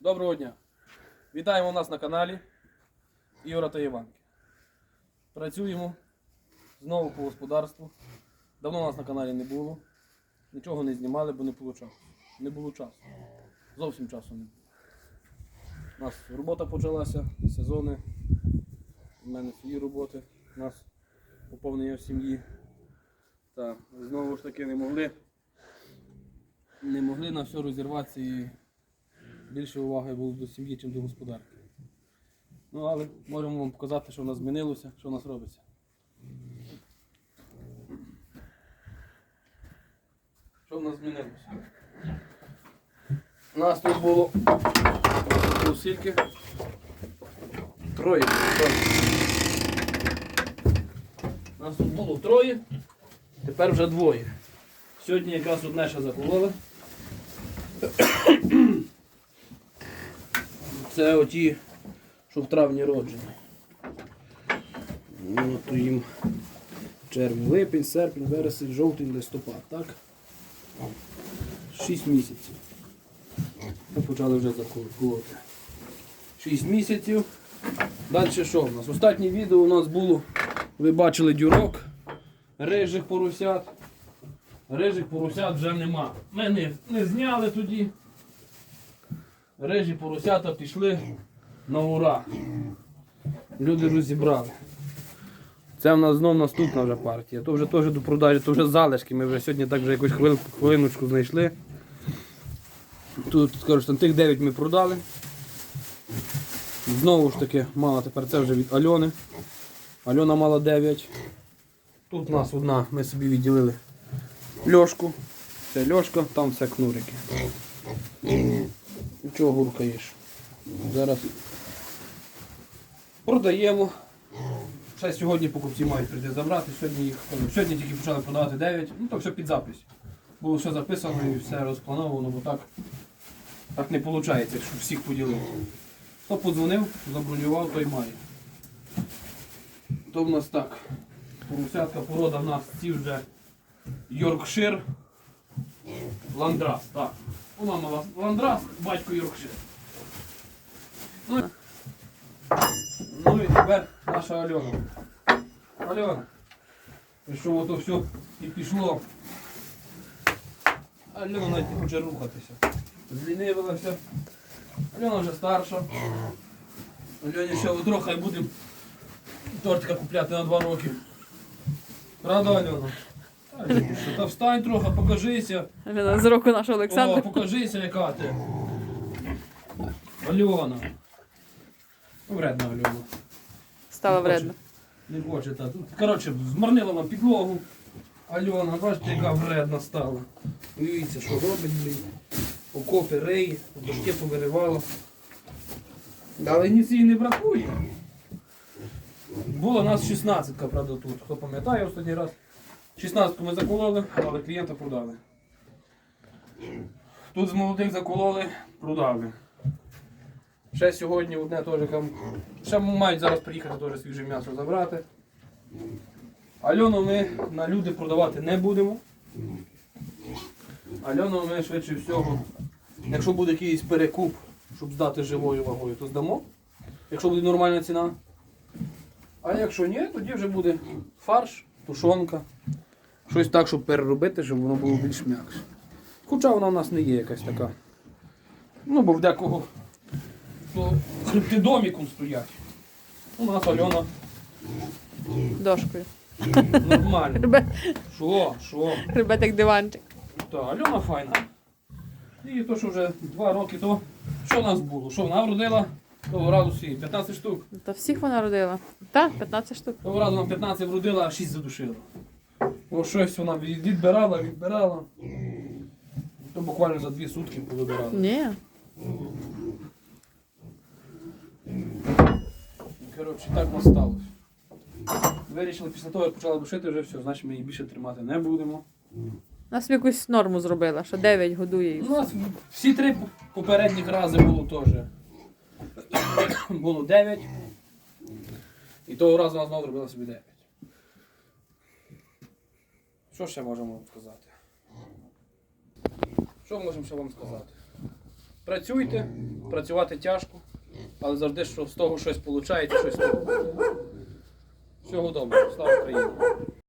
Доброго дня! Вітаємо нас на каналі Ігора та Іванки. Працюємо знову по господарству. Давно нас на каналі не було. Нічого не знімали, бо не було часу. Не було часу. Зовсім часу не було. У нас робота почалася, сезони. У мене свої роботи. У нас поповнення в сім'ї. Та знову ж таки не могли. Не могли на все розірватися і більше уваги було до сім'ї, ніж до господарки. Ну, але можемо вам показати, що в нас змінилося, що в нас робиться. Що в нас змінилося? У нас тут було скільки? Троє. У нас тут було троє, тепер вже двоє. Сьогодні якраз одне ще закололи. Це оті, що в травні роджені. Ну, то їм червень, липень, серпень, вересень, жовтень, листопад, так? Шість місяців. Ми почали вже заколоти. Шість місяців. Далі що в нас? Останнє відео у нас було, ви бачили дюрок, рижих поросят. Рижих поросят вже нема. Ми не, не зняли тоді. Рижі поросята пішли на ура. Люди розібрали. Це в нас знов наступна вже партія. То вже теж до продажі, то вже залишки. Ми вже сьогодні так вже якусь хвилинку, хвилиночку знайшли. Тут, скажу, тих 9 ми продали. Знову ж таки, мала тепер це вже від Альони. Альона мала 9. Тут у нас одна, ми собі відділили льошку. Це льошка, там все кнурики. Чого гуркаєш? Зараз продаємо. Ще сьогодні покупці мають прийти забрати. Сьогодні їх сьогодні тільки почали продавати 9. Ну то все під запис. Було все записано і все розплановано, бо так, так не виходить, якщо всіх поділити. Хто подзвонив, забронював, той має. То в нас так. Поросятка порода в нас ці вже Йоркшир Ландрас. Так. Вона мала Ландрас, батько Йоркшир. Ну, ну і тепер наша Альона. Альона. Пішов ото все і пішло. Альона не хоче рухатися. Злінивилася. Альона вже старша. Альоні ще трохи будемо тортика купляти на два роки. Правда, Альона? Та, встань трохи, покажися. З року нашого О, покажися, яка ти. Альона. Ну, Вредна Альона. Стало вредно. Не хоче та. Тут, Коротше, змарнила нам підлогу. Альона, бачите, яка вредна стала. Дивіться, що робить, блін. Окопи реї, дошки повиривало. Але ніц їй не бракує. Було нас 16, правда, тут. Хто пам'ятає останній раз. 16 ми закололи, але клієнта продали. Тут з молодих закололи, продали. Ще сьогодні одне теж. Ще мають зараз приїхати теж свіже м'ясо забрати. Альону ми на люди продавати не будемо. Альону ми швидше всього, якщо буде якийсь перекуп, щоб здати живою вагою, то здамо. Якщо буде нормальна ціна. А якщо ні, тоді вже буде фарш, тушонка. Щось так, щоб переробити, щоб воно було більш м'якше. Хоча вона в нас не є якась така. Ну, бо в декого то хребти доміком стоять. У нас Альона Дошкою. нормально. Що, що? хребет диванчик. Та, Альона файна. І то, що вже два роки, то що в нас було? Що вона вродила? Того разу всі 15 штук. Та всіх вона родила. Так, 15 штук. Того разу нам 15 вродила, а 6 задушила. О, щось вона відбирала, відбирала. То буквально за дві сутки повибирала. Ні. Коротше, так нас сталося. Вирішили після того, як почала душити, вже все, значить ми її більше тримати не будемо. Нас якусь норму зробила, що 9 годує. і У нас всі три попередніх рази було теж. Було 9. І того разу вона знову зробила собі 9. Що ще можемо вам сказати? Що можемо ще вам сказати? Працюйте, працювати тяжко, але завжди що з того щось виходить, щось. Всього доброго. Слава Україні!